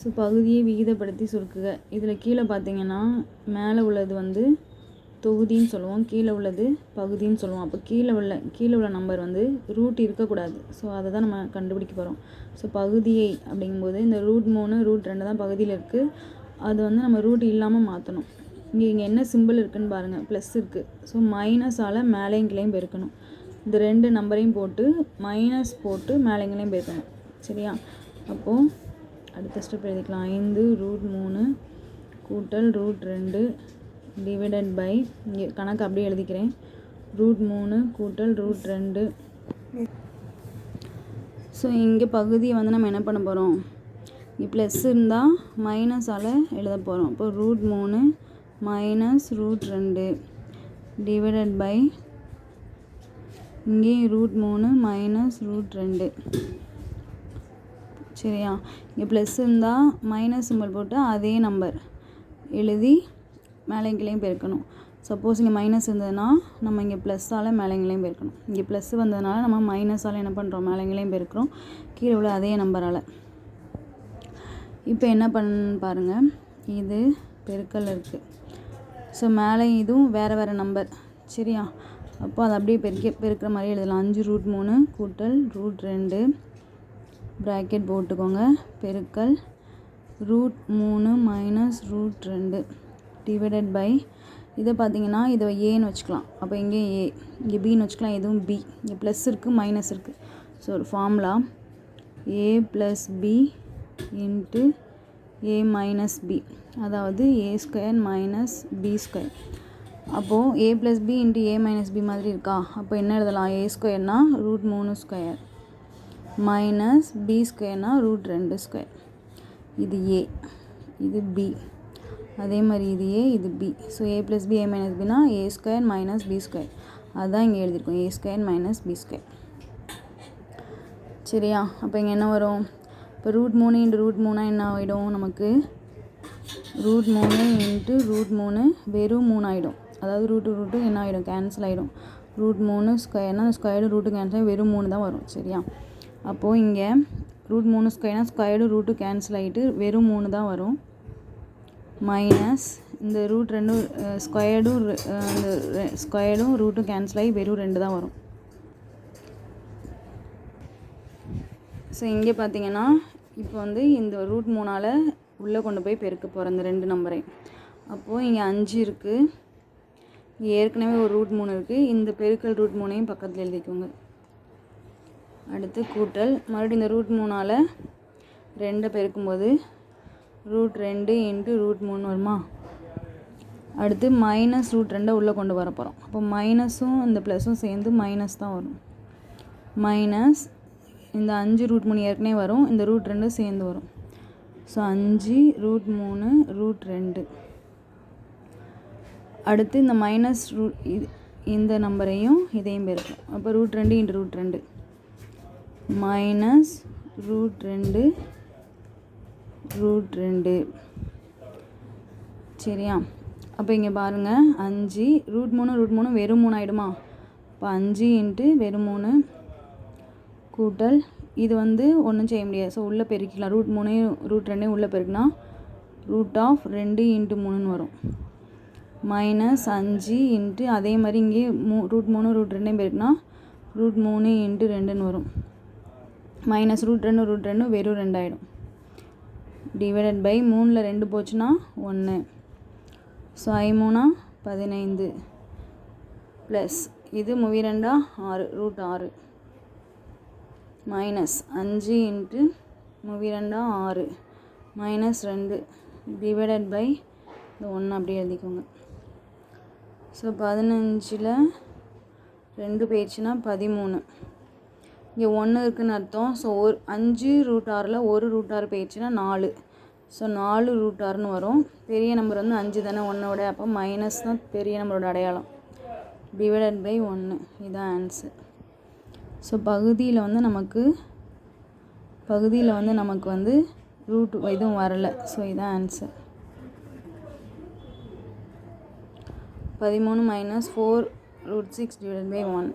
So பகுதியை விகிதப்படுத்தி சுருக்குக. இதில் கீழே பார்த்தீங்கன்னா மேலே உள்ளது வந்து தொகுதின்னு சொல்லுவோம். கீழே உள்ளது பகுதின்னு சொல்லுவோம். அப்போ கீழே உள்ள கீழே உள்ள நம்பர் வந்து ரூட் இருக்கக்கூடாது. ஸோ அதை தான் நம்ம கண்டுபிடிக்க போகிறோம் ஸோ பகுதியை அப்படிங்கும்போது இந்த ரூட் மூணு ரூட் ரெண்டு தான் பகுதியில் இருக்குது அது வந்து நம்ம ரூட் இல்லாமல் மாற்றணும் இங்கே இங்கே என்ன சிம்பிள் இருக்குன்னு பாருங்கள் ப்ளஸ் இருக்குது ஸோ மைனஸால் மேலேயும் கீழேயும் பெருக்கணும். இந்த ரெண்டு நம்பரையும் போட்டு மைனஸ் போட்டு மேலேங்களையும் பெருக்கணும். சரியா? அப்போது அடுத்த ஸ்டெப் எழுதிக்கலாம். ஐந்து ரூட் மூணு கூட்டல் ரூட் ரெண்டு டிவைடட் பை இங்கே கணக்கு அப்படியே எழுதிக்கிறேன். ரூட் மூணு கூட்டல் ரூட் ரெண்டு. ஸோ இங்கே பகுதியை வந்து நம்ம என்ன பண்ண போகிறோம் இங்கே ப்ளஸ் இருந்தால் மைனஸால் எழுத போகிறோம் இப்போ ரூட் மூணு மைனஸ் ரூட் ரெண்டு டிவைடட் பை இங்கேயும் ரூட் மூணு மைனஸ் ரூட் ரெண்டு. சரியா? இங்கே ப்ளஸ் இருந்தால் மைனஸ் சிம்பிள் போட்டு அதே நம்பர் எழுதி மேலேங்களையும் பெருக்கணும். சப்போஸ் இங்கே மைனஸ் இருந்ததுன்னா நம்ம இங்கே ப்ளஸ்ஸால் மேலைங்களையும் பெருக்கணும். இங்கே ப்ளஸ் வந்ததுனால நம்ம மைனஸால் என்ன பண்ணுறோம் மேலைங்களையும் பெருக்கிறோம். கீழே உள்ள அதே நம்பரால் இப்போ என்ன பண்ணு பாருங்கள் இது பெருக்கல் இருக்குது ஸோ மேலே இதுவும் வேறு வேறு நம்பர் சரியா? அப்போ அதை அப்படியே பெருக்க பெருக்கிற மாதிரி எழுதலாம். அஞ்சு ரூட் மூணு கூட்டல் ரூட் ரெண்டு. ப்ராக்கெட் போட்டுக்கோங்க. பெருக்கல் ரூட் மூணு மைனஸ் ரூட் ரெண்டு டிவைடட் பை இதை பார்த்தீங்கன்னா இதை ஏன்னு வச்சுக்கலாம். அப்போ இங்கே ஏ இங்கே பின்னு வச்சுக்கலாம். எதுவும் பி இங்கே ப்ளஸ் இருக்குது மைனஸ் இருக்குது ஸோ ஒரு formula A plus B into A minus B அதாவது A square minus B square அப்போது A plus B into A minus B மாதிரி இருக்கா? அப்போ என்ன எழுதலாம்? ஏ ஸ்கொயர்னால் ரூட் மூணு ஸ்கொயர் மைனஸ் பி ஸ்கொயர்னால் ரூட் ரெண்டு ஸ்கொயர் இது ஏ இது பி அதே மாதிரி இது ஏ இது B so A plus B A minus Bina A square minus B square அதுதான் இங்கே எழுதியிருக்கோம். A square minus B square சரியா? அப்போ இங்கே என்ன வரும்? இப்போ ரூட் மூணு இன்ட்டு ரூட் மூணாக என்ன ஆகிடும் நமக்கு ரூட் மூணு இன்ட்டு ரூட் மூணு வெறும் மூணு ஆகிடும் அதாவது ரூட்டு ரூட்டு என்ன ஆகிடும் கேன்சல் ஆகிடும் ரூட் மூணு ஸ்கொயர்னா ஸ்கொயர்டு ரூட்டு கேன்சல் வெறும் மூணு தான் வரும். சரியா? அப்போது இங்கே ரூட் மூணு ஸ்கொயர்னா ஸ்கொயர்டு ரூட்டு கேன்சல் ஆகிட்டு வெறும் மூணு தான் வரும். மைனஸ் இந்த ரூட் ரெண்டும் ஸ்கொயர்டும் இந்த ஸ்கொயர்டும் ரூட்டும் கேன்சல் ஆகி வெறும் ரெண்டு தான் வரும். ஸோ இங்கே பார்த்தீங்கன்னா இப்போ வந்து இந்த ரூட் மூணால் உள்ளே கொண்டு போய் பெருக்க போகிறேன் இந்த ரெண்டு நம்பரை அப்போது இங்கே அஞ்சு இருக்குது இங்கே ஏற்கனவே ஒரு ரூட் மூணு இருக்குது இந்த பெருக்கல் ரூட் மூணையும் பக்கத்தில் எழுதிக்கோங்க. அடுத்து கூட்டல். மறுபடியும் இந்த ரூட் மூணால் ரெண்டை பெருக்கும்போது ரூட் ரெண்டு இன்ட்டு ரூட் மூணு வருமா? அடுத்து மைனஸ் ரூட் ரெண்டை உள்ளே கொண்டு வர போகிறோம் அப்போ மைனஸும் இந்த ப்ளஸும் சேர்ந்து மைனஸ் தான் வரும். மைனஸ் இந்த அஞ்சு ரூட் மூணு ஏற்கனவே வரும். இந்த ரூட் ரெண்டும் சேர்ந்து வரும். ஸோ அஞ்சு ரூட் மூணு ரூட் ரெண்டு. அடுத்து இந்த மைனஸ் ரூட் இது இந்த நம்பரையும் இதையும் பெருக்கும் அப்போ ரூட் ரெண்டு இன்ட்டு ரூட் ரெண்டு. மைனஸ் ரூட் ரெண்டு ரூட் ரெண்டு. சரியா? அப்போ இங்கே பாருங்கள் அஞ்சு ரூட் மூணு ரூட் மூணு வெறும் மூணு ஆகிடுமா இப்போ அஞ்சு இன்ட்டு வெறும் மூணு கூட்டல் இது வந்து ஒன்றும் செய்ய முடியாது. ஸோ உள்ளே பெருக்கிக்கலாம் ரூட் மூணையும் ரூட் ரெண்டையும் உள்ளே பெருக்கினா ரூட் ஆஃப் ரெண்டு இன்ட்டு மூணுன்னு வரும். மைனஸ் அஞ்சு இன்ட்டு அதே மாதிரி இங்கே மூ ரூட் மூணு ரூட் ரெண்டையும் பெருக்கினா ரூட் மூணு இன்ட்டு ரெண்டுன்னு வரும். மைனஸ் ரூட் ரெண்டு ரூட் ரெண்டு வெறும் ரெண்டாயிடும். டிவைடட் பை மூணில் ரெண்டு போச்சுன்னா ஒன்று ஸோ ஐ மூணா பதினைந்து. ப்ளஸ் இது மூவி ரெண்டா ஆறு ரூட் ஆறு. மைனஸ் அஞ்சு இன்ட்டு மூவி ரெண்டா ஆறு. மைனஸ் ரெண்டு. டிவைடட் பை இந்த ஒன்று அப்படியே எழுதிக்கோங்க. ஸோ பதினஞ்சில் ரெண்டு போயிடுச்சுன்னா பதிமூணு. இங்கே ஒன்று இருக்குதுன்னு அர்த்தம். ஸோ ஒரு அஞ்சு ரூட் ஆறில் ஒரு ரூட் ஆறு போயிடுச்சுன்னா நாலு. ஸோ நாலு ரூட் ஆறுன்னு வரும். பெரிய நம்பர் வந்து அஞ்சு தானே ஒன்றோட அப்போ மைனஸ் தான் பெரிய நம்பரோட அடையாளம். டிவைடட் பை ஒன்று இதுதான் ஆன்சர் ஸோ பகுதியில் வந்து நமக்கு பகுதியில் வந்து நமக்கு வந்து ரூட் இதுவும் வரலை. ஸோ இதுதான் ஆன்சர் பதிமூணு minus four root six divided by one